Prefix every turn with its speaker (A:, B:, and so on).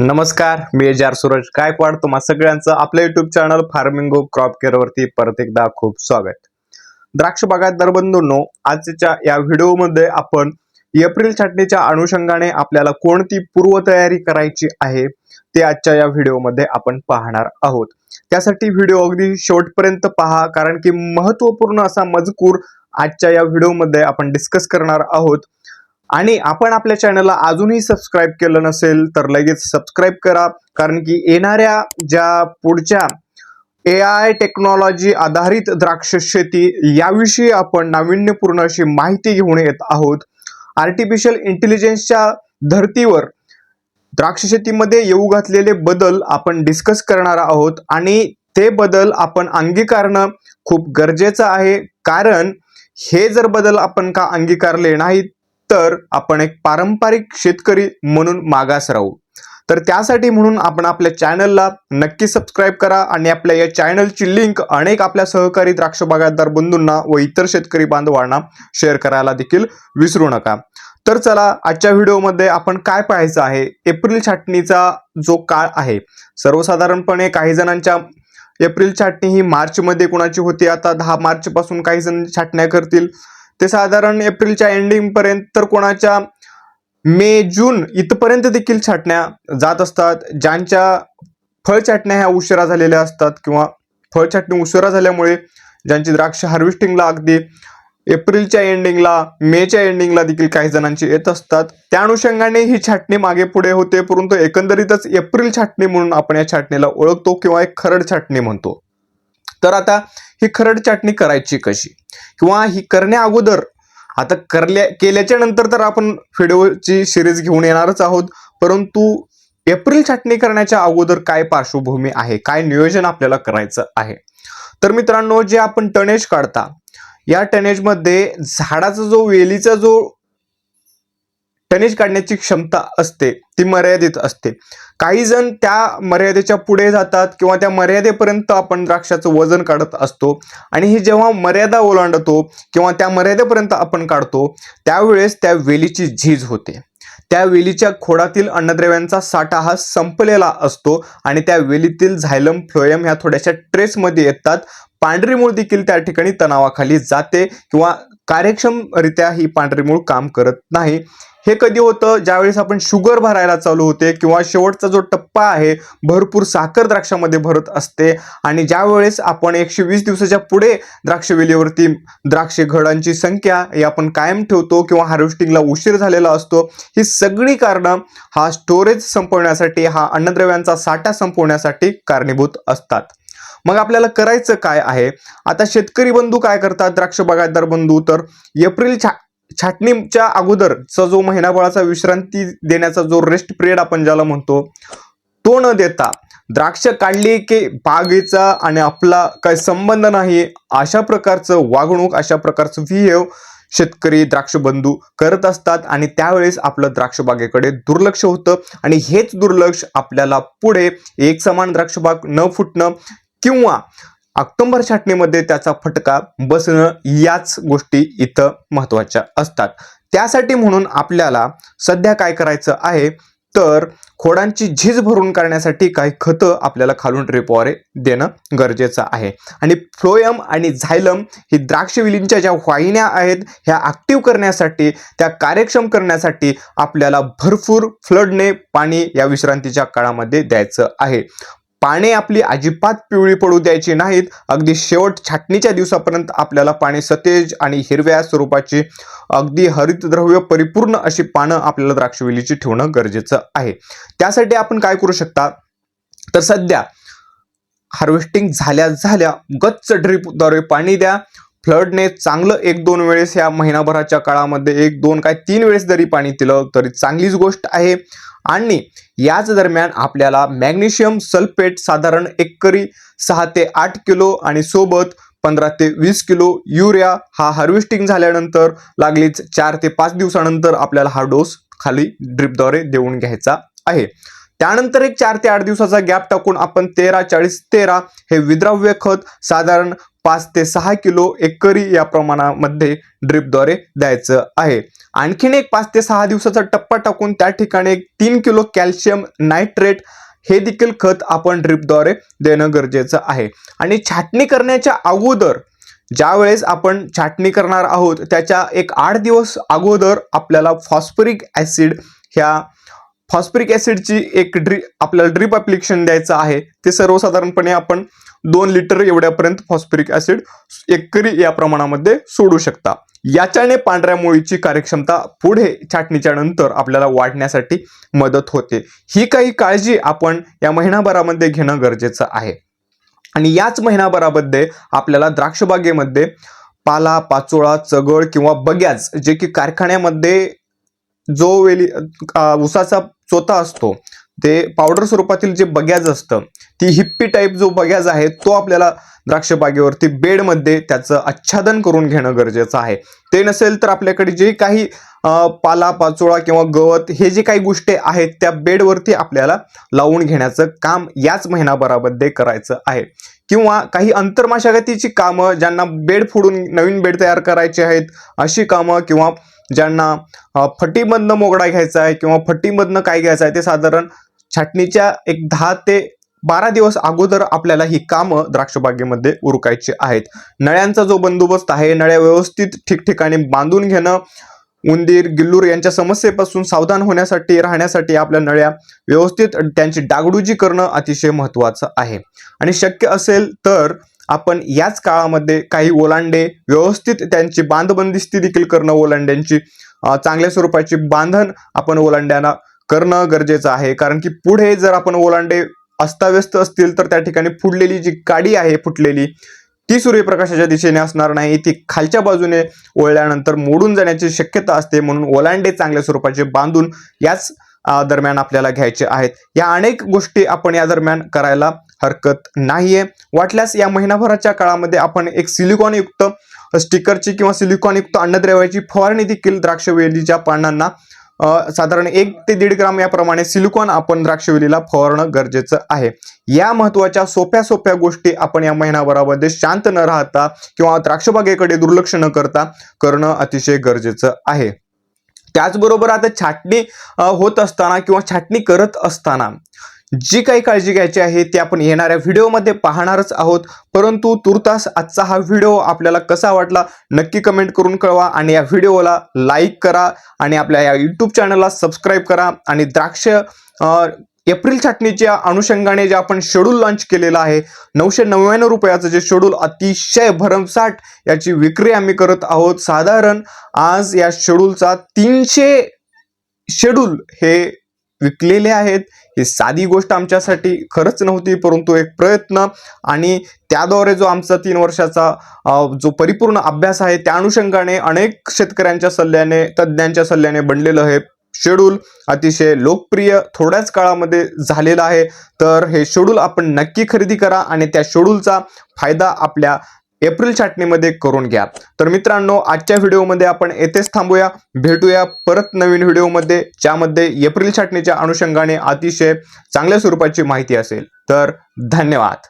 A: नमस्कार मी एजार सूरज गायकवाड. तुम्हा सगळ्यांचं आपल्या YouTube channel farming crop care वरती परत एकदा खूप स्वागत. द्राक्ष बागायतदार बंधूंनो आजच्या या व्हिडिओमध्ये आपण एप्रिल छाटणीच्या अनुषंगाने आपल्याला कोणती पूर्वतयारी करायची आहे ते आजच्या या व्हिडिओमध्ये आपण पाहणार आहोत. त्यासाठी व्हिडिओ अगदी शेवटपर्यंत पहा कारण की महत्त्वपूर्ण असा मजकूर आजच्या या व्हिडिओमध्ये आपण डिस्कस करणार आहोत. आणि आपण आपल्या चॅनलला अजूनही सबस्क्राईब केलं नसेल तर लगेच सबस्क्राईब करा. कारण की येणाऱ्या ज्या पुढच्या ए आय टेक्नॉलॉजी आधारित द्राक्ष शेती याविषयी आपण नाविन्यपूर्ण अशी माहिती घेऊन येत आहोत. आर्टिफिशियल इंटेलिजन्सच्या धर्तीवर द्राक्ष शेतीमध्ये येऊ घातलेले बदल आपण डिस्कस करणार आहोत. आणि ते बदल आपण अंगीकारणं खूप गरजेचं आहे. कारण हे जर बदल आपण का अंगीकारले नाहीत तर आपण एक पारंपरिक शेतकरी म्हणून मागास राहू. तर त्यासाठी म्हणून आपण आपल्या चॅनलला नक्की सबस्क्राईब करा आणि आपल्या या चॅनलची लिंक अनेक आपल्या सहकारी द्राक्ष बागायतदार बंधूंना व इतर शेतकरी बांधवांना शेअर करायला देखील विसरू नका. तर चला आजच्या व्हिडिओमध्ये आपण काय पाहायचं आहे? एप्रिल छाटणीचा जो काळ आहे सर्वसाधारणपणे काही जणांच्या एप्रिल छाटणी ही मार्चमध्ये कुणाची होती? आता दहा मार्चपासून काही जण छाटण्या करतील. ते साधारण एप्रिलच्या एंडिंग पर्यंत तर कोणाच्या मे जून इथपर्यंत देखील छाटण्या जात असतात. ज्यांच्या फळ छाटण्या ह्या उशिरा झालेल्या असतात किंवा फळ छाटणी उशिरा झाल्यामुळे ज्यांची द्राक्ष हार्वेस्टिंगला अगदी एप्रिलच्या एंडिंगला मेच्या एंडिंगला देखील काही जणांची येत असतात. त्या अनुषंगाने ही छाटणी मागे पुढे होते परंतु एकंदरीतच एप्रिल छाटणी म्हणून आपण या छाटणीला ओळखतो किंवा एक खरड छाटणी म्हणतो. तर आता ही खरड छाटणी करायची कशी? किंवा ही करण्या अगोदर आता करल्या केल्याच्यानंतर तर आपण व्हिडिओची सिरीज घेऊन येणारच आहोत. परंतु एप्रिल छाटणी करण्याच्या अगोदर काय पार्श्वभूमी आहे? काय नियोजन आपल्याला करायचं आहे? तर मित्रांनो जे आपण टनेज काढता या टनेजमध्ये झाडाचा जो वेलीचा जो टनेज काढण्याची क्षमता असते ती मर्यादित असते. काही जण त्या मर्यादेच्या पुढे जातात किंवा त्या मर्यादेपर्यंत आपण द्राक्षाचं वजन काढत असतो आणि ही जेव्हा मर्यादा ओलांडतो किंवा त्या मर्यादेपर्यंत आपण काढतो त्यावेळेस त्या वेलीची झीज होते. त्या वेलीच्या खोडातील अन्नद्रव्यांचा साठा हा संपलेला असतो आणि त्या वेलीतील झायलम फ्लोयम ह्या थोड्याशा ट्रेसमध्ये येतात. पांढरी मूळ देखील त्या ठिकाणी तणावाखाली जाते किंवा कार्यक्षमरित्या ही पांढरी मूळ काम करत नाही. हे कधी होतं? ज्यावेळेस आपण शुगर भरायला चालू होते किंवा शेवटचा जो टप्पा आहे भरपूर साखर द्राक्षामध्ये भरत असते आणि ज्यावेळेस आपण एकशे वीस दिवसाच्या पुढे द्राक्षवेलीवरती द्राक्षे घडांची संख्या ही आपण कायम ठेवतो किंवा हार्वेस्टिंगला उशीर झालेला असतो ही सगळी कारणं हा स्टोरेज संपवण्यासाठी हा अन्नद्रव्यांचा साठा संपवण्यासाठी कारणीभूत असतात. मग आपल्याला करायचं काय आहे? आता शेतकरी बंधू काय करतात? द्राक्ष बागायतदार बंधू. तर एप्रिल छा छाटणीच्या अगोदरचा जो महिनाभराचा विश्रांती देण्याचा जो रेस्ट पिरियड आपण ज्याला म्हणतो तो न देता द्राक्ष काढली की बागेचा आणि आपला काही संबंध नाही अशा प्रकारचं वागणूक अशा प्रकारचं विहेव शेतकरी द्राक्ष बंधू करत असतात आणि त्यावेळेस आपलं द्राक्ष बागेकडे दुर्लक्ष होतं आणि हेच दुर्लक्ष आपल्याला पुढे एक समान द्राक्षबाग न फुटणं किंवा ऑक्टोंबर छाटणीमध्ये त्याचा फटका बसणं याच गोष्टी इथं महत्त्वाच्या असतात. त्यासाठी म्हणून आपल्याला सध्या काय करायचं आहे? तर खोडांची झीज भरून काढण्यासाठी काही खतं आपल्याला खालून ड्रिपवारे देणं गरजेचं आहे. आणि फ्लोयम आणि झायलम ही द्राक्षविलींच्या ज्या वाहिन्या आहेत ह्या ॲक्टिव्ह करण्यासाठी त्या कार्यक्षम करण्यासाठी आपल्याला भरपूर फ्लडने पाणी या विश्रांतीच्या काळामध्ये द्यायचं आहे. पाने आपली अजिबात पिवळी पडू द्यायची नाहीत. अगदी शेवट छाटणीच्या दिवसापर्यंत आपल्याला पाने सतेज आणि हिरव्या स्वरूपाची अगदी हरितद्रव्य परिपूर्ण अशी पानं आपल्याला द्राक्षवेलीची ठेवणं गरजेचं आहे. त्यासाठी आपण काय करू शकता? तर सध्या हार्वेस्टिंग झाल्या झाल्या गच्च ड्रीपद्वारे पाणी द्या. फ्लडने चांगलं एक दोन वेळेस या महिनाभराच्या काळामध्ये एक दोन काय तीन वेळेस जरी पाणी दिलं तरी चांगलीच गोष्ट आहे. आणि याच दरम्यान आपल्याला मॅग्नेशियम सल्फेट साधारण एकरी सहा ते आठ किलो आणि सोबत पंधरा ते वीस किलो युरिया हा हार्वेस्टिंग झाल्यानंतर लागलीच चार ते पाच दिवसानंतर आपल्याला हा डोस खाली ड्रिपद्वारे देऊन घ्यायचा आहे. त्यानंतर एक चार ते आठ दिवसाचा गॅप टाकून आपण तेरा चाळीस तेरा हे विद्राव्य खत साधारण पाच ते सहा किलो एकरी या प्रमाणामध्ये ड्रिपद्वारे द्यायचं आहे. आणखीन एक पाच ते सहा दिवसाचा टप्पा टाकून त्या ठिकाणी एक तीन किलो कॅल्शियम नायट्रेट हे देखील खत आपण ड्रिपद्वारे देणं गरजेचं आहे. आणि छाटणी करण्याच्या अगोदर ज्या वेळेस आपण छाटणी करणार आहोत त्याच्या एक आठ दिवस अगोदर आपल्याला फॉस्फरिक ॲसिड ह्या फॉस्फरिक ॲसिडची एक ड्री आपल्याला ड्रीप ॲप्लिकेशन द्यायचं आहे. ते सर्वसाधारणपणे आपण दोन लिटर एवढ्यापर्यंत फॉस्फरिक ऍसिड एकरी या प्रमाणामध्ये सोडू शकता. याच्याने पांढऱ्या मुळीची कार्यक्षमता पुढे छाटणीच्या नंतर आपल्याला वाढण्यासाठी मदत होते. ही काही काळजी आपण या महिनाभरामध्ये घेणं गरजेचं आहे. आणि याच महिनाभरामध्ये आपल्याला द्राक्षबागेमध्ये पाला पाचोळा चगळ किंवा बग्याज जे की कारखान्यामध्ये जो वेली उसाचा चोथा असतो ते पावडर स्वरूपातील जे बग्याज असतं ती हिप्पी टाईप जो बग्याज आहे तो आपल्याला द्राक्ष बागेवरती बेडमध्ये त्याचं आच्छादन करून घेणं गरजेचं आहे. ते नसेल तर आपल्याकडे जे काही पाला पाचोळा किंवा गवत हे जे काही गोष्टी आहेत त्या बेडवरती आपल्याला लावून घेण्याचं काम याच महिनाभरामध्ये करायचं आहे. किंवा काही अंतर्मशागतीची कामं ज्यांना बेड फोडून नवीन बेड तयार करायचे आहेत अशी कामं किंवा ज्यांना फटीमधनं मोगडा घ्यायचा आहे किंवा फटीमधनं काय घ्यायचं आहे ते साधारण छाटणीच्या एक दहा ते बारा दिवस अगोदर आपल्याला ही कामं द्राक्षबागेमध्ये उरकायची आहेत. नळ्यांचा जो बंदोबस्त आहे नळ्या व्यवस्थित ठिकठिकाणी बांधून घेणं उंदीर गिल्लूर यांच्या समस्येपासून सावधान होण्यासाठी राहण्यासाठी आपल्या नळ्या व्यवस्थित त्यांची डागडुजी करणं अतिशय महत्त्वाचं आहे. आणि शक्य असेल तर आपण याच काळामध्ये काही ओलांडे व्यवस्थित त्यांची बांधबंदिस्ती देखील करणं ओलांड्यांची चांगल्या स्वरूपाची बांधण आपण ओलांड्यांना करणं गरजेचं आहे. कारण की पुढे जर आपण ओलांडे अस्ताव्यस्त असतील तर त्या ठिकाणी फुडलेली जी काडी आहे फुटलेली ती सूर्यप्रकाशाच्या दिशेने असणार नाही. ती खालच्या बाजूने ओळल्यानंतर मोडून जाण्याची शक्यता असते. म्हणून ओलांडे चांगल्या स्वरूपाचे बांधून याच दरम्यान आपल्याला घ्यायचे आहेत. या अनेक गोष्टी आपण या दरम्यान करायला हरकत नाहीये. वाटल्यास या महिनाभराच्या काळामध्ये आपण एक सिलिकॉनयुक्त स्टिकरची किंवा सिलिकॉनयुक्त अन्नद्रव्याची फवारणी देखील द्राक्षवेलीच्या पानांना साधारण एक ते दीड ग्राम याप्रमाणे सिलिकॉन आपण द्राक्षवेलीला फवारणं गरजेचं आहे. या महत्त्वाच्या सोप्या सोप्या गोष्टी आपण या महिनाभरामध्ये शांत न राहता किंवा द्राक्षबागेकडे दुर्लक्ष न करता करणं अतिशय गरजेचं आहे. त्याचबरोबर आता छाटणी होत असताना किंवा छाटणी करत असताना जी काही काळजी घ्यायची आहे ती आपण येणाऱ्या व्हिडिओमध्ये पाहणारच आहोत. परंतु तुर्तास आजचा हा व्हिडिओ आपल्याला कसा वाटला नक्की कमेंट करून कळवा आणि या व्हिडिओला लाईक करा आणि आपल्या या यूट्यूब चॅनलला सबस्क्राईब करा आणि द्राक्ष एप्रिल छाटणीच्या अनुषंगाने जे आपण शेड्यूल लॉन्च केलेलं आहे नऊशे नव्याण्णव रुपयाचं जे शेड्यूल अतिशय भरमसाठ याची विक्री आम्ही करत आहोत. साधारण आज या शेड्यूलचा तीनशे शेड्यूल हे विकलेले आहेत. ही साधी गोष्ट आमच्यासाठी खरंच नव्हती परंतु एक प्रयत्न. आणि त्याद्वारे जो आमचा तीन वर्षाचा जो परिपूर्ण अभ्यास आहे त्या अनुषंगाने अनेक शेतकऱ्यांच्या सल्ल्याने तज्ज्ञांच्या सल्ल्याने बनलेलं हे शेड्यूल अतिशय लोकप्रिय थोड्याच काळामध्ये झालेलं आहे. तर हे शेड्यूल आपण नक्की खरेदी करा आणि त्या शेड्यूलचा फायदा आपल्या एप्रिल छाटणीमध्ये करून घ्या. तर मित्रांनो आजच्या व्हिडिओमध्ये आपण येथेच थांबूया. भेटूया परत नवीन व्हिडिओमध्ये ज्यामध्ये एप्रिल छाटणीच्या अनुषंगाने अतिशय चांगल्या स्वरूपाची माहिती असेल. तर धन्यवाद.